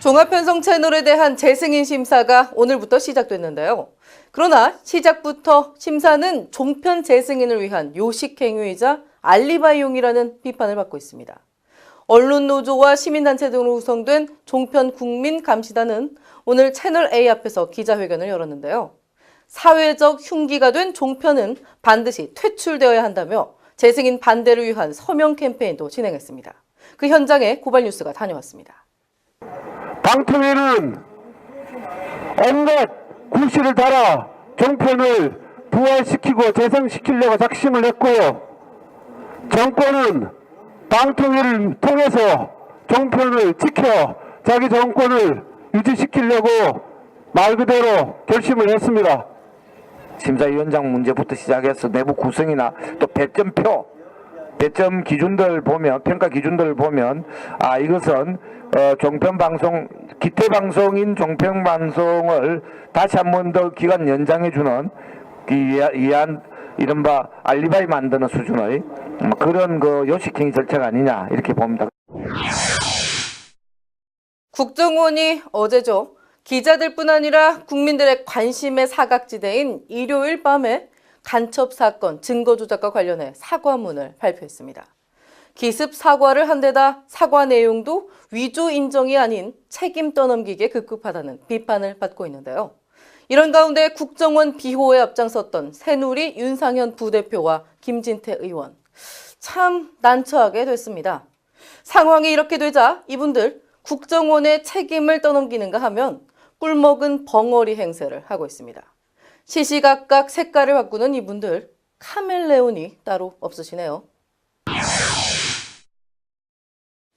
종합편성 채널에 대한 재승인 심사가 오늘부터 시작됐는데요. 그러나 시작부터 심사는 종편 재승인을 위한 요식행위이자 알리바이용이라는 비판을 받고 있습니다. 언론노조와 시민단체 등으로 구성된 종편 국민감시단은 오늘 채널A 앞에서 기자회견을 열었는데요. 사회적 흉기가 된 종편은 반드시 퇴출되어야 한다며 재승인 반대를 위한 서명 캠페인도 진행했습니다. 그 현장에 고발뉴스가 다녀왔습니다. 방통위는 온갖 구실을 달아 종편을 부활시키고 재생시키려고 작심을 했고요. 정권은 방통위를 통해서 종편을 지켜 자기 정권을 유지시키려고 말 그대로 결심을 했습니다. 심사위원장 문제부터 시작해서 내부 구성이나 또 배점표 배점 기준들 보면 평가 기준들을 보면 아 이것은 어, 종편 방송 기태 방송인 종편 방송을 다시 한 번 더 기간 연장해 주는 이한 이른바 알리바이 만드는 수준의 음, 그런 그 요식행위 절차가 아니냐 이렇게 봅니다. 국정원이 어제죠. 기자들뿐 아니라 국민들의 관심의 사각지대인 일요일 밤에 간첩 사건 증거 조작과 관련해 사과문을 발표했습니다. 기습 사과를 한 데다 사과 내용도 위조 인정이 아닌 책임 떠넘기기에 급급하다는 비판을 받고 있는데요. 이런 가운데 국정원 비호에 앞장섰던 새누리 윤상현 부대표와 김진태 의원 참 난처하게 됐습니다. 상황이 이렇게 되자 이분들 국정원의 책임을 떠넘기는가 하면 꿀먹은 벙어리 행세를 하고 있습니다. 시시각각 색깔을 바꾸는 이분들 카멜레온이 따로 없으시네요.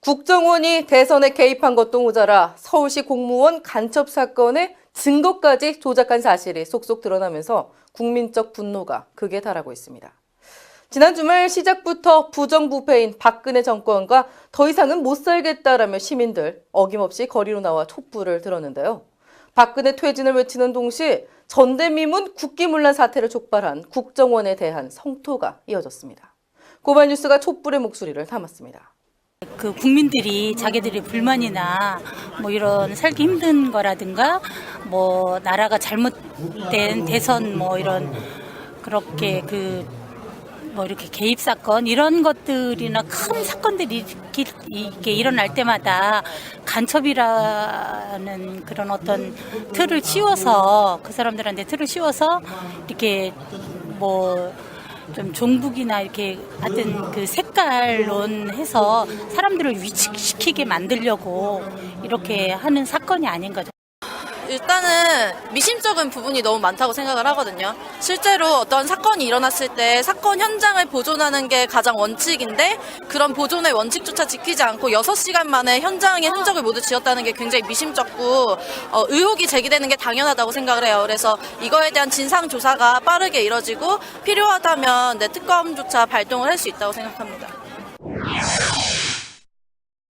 국정원이 대선에 개입한 것도 모자라 서울시 공무원 간첩 사건의 증거까지 조작한 사실이 속속 드러나면서 국민적 분노가 극에 달하고 있습니다. 지난 주말 시작부터 부정부패인 박근혜 정권과 더 이상은 못 살겠다라며 시민들 어김없이 거리로 나와 촛불을 들었는데요. 박근혜 퇴진을 외치는 동시 전대미문 국기문란 사태를 촉발한 국정원에 대한 성토가 이어졌습니다. 고발뉴스가 촛불의 목소리를 담았습니다. 그 국민들이 자기들의 불만이나 뭐 이런 살기 힘든 거라든가 뭐 나라가 잘못된 대선 뭐 이런 그렇게 그 뭐 이렇게 개입 사건 이런 것들이나 큰 사건들이 이렇게, 일어날 때마다 간첩이라는 그런 어떤 틀을 씌워서 그 사람들한테 틀을 씌워서 이렇게 뭐 좀 종북이나 이렇게 하여튼 그 색깔론 해서 사람들을 위축시키게 만들려고 이렇게 하는 사건이 아닌 거죠. 일단은 미심쩍은 부분이 너무 많다고 생각을 하거든요. 실제로 어떤 사건이 일어났을 때 사건 현장을 보존하는 게 가장 원칙인데 그런 보존의 원칙조차 지키지 않고 6시간 만에 현장의 흔적을 모두 지웠다는 게 굉장히 미심쩍고 어, 의혹이 제기되는 게 당연하다고 생각을 해요. 그래서 이거에 대한 진상 조사가 빠르게 이뤄지고 필요하다면 내 특검조차 발동을 할 수 있다고 생각합니다.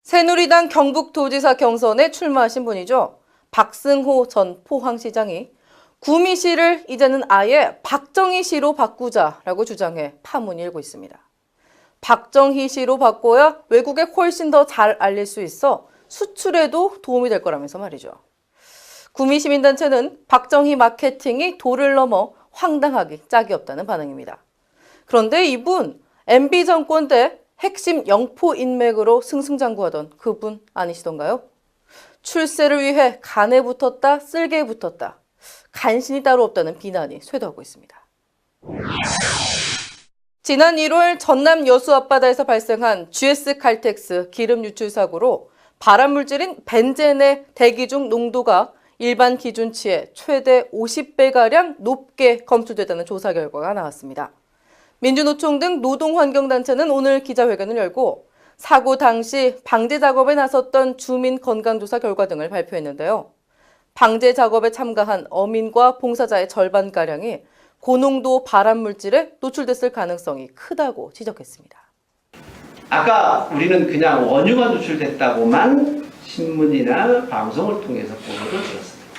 새누리당 경북도지사 경선에 출마하신 분이죠. 박승호 전 포항시장이 구미시를 이제는 아예 박정희시로 바꾸자라고 주장해 파문이 일고 있습니다. 박정희시로 바꿔야 외국에 훨씬 더 잘 알릴 수 있어 수출에도 도움이 될 거라면서 말이죠. 구미시민단체는 박정희 마케팅이 도를 넘어 황당하기 짝이 없다는 반응입니다. 그런데 이분 MB 정권 때 핵심 영포 인맥으로 승승장구하던 그분 아니시던가요? 출세를 위해 간에 붙었다, 쓸개에 붙었다. 간신이 따로 없다는 비난이 쇄도하고 있습니다. 지난 1월 전남 여수 앞바다에서 발생한 GS 칼텍스 기름 유출 사고로 발암 물질인 벤젠의 대기 중 농도가 일반 기준치의 최대 50배가량 높게 검출됐다는 조사 결과가 나왔습니다. 민주노총 등 노동환경단체는 오늘 기자회견을 열고 사고 당시 방제 작업에 나섰던 주민 건강조사 결과 등을 발표했는데요. 방제 작업에 참가한 어민과 봉사자의 절반가량이 고농도 발암 물질에 노출됐을 가능성이 크다고 지적했습니다. 아까 우리는 그냥 원유가 노출됐다고만 신문이나 방송을 통해서 보도를 들었습니다.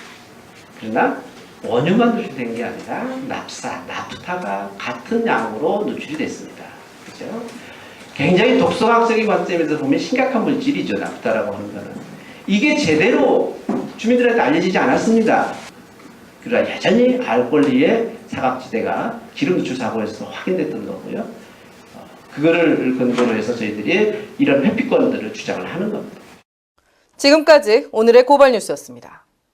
그러나 원유만 노출된 게 아니라 납사, 나프타가 같은 양으로 노출이 됐습니다. 그죠? 굉장히 독성학적인 관점에서 보면 심각한 물질이죠. 나프타라고 하는 거는. 이게 제대로 주민들한테 알려지지 않았습니다. 그러나 여전히 알 권리의 사각지대가 기름 누출 사고에서 확인됐던 거고요. 어, 그거를 근거로 해서 저희들이 이런 회피권들을 주장을 하는 겁니다. 지금까지 오늘의 고발 뉴스였습니다.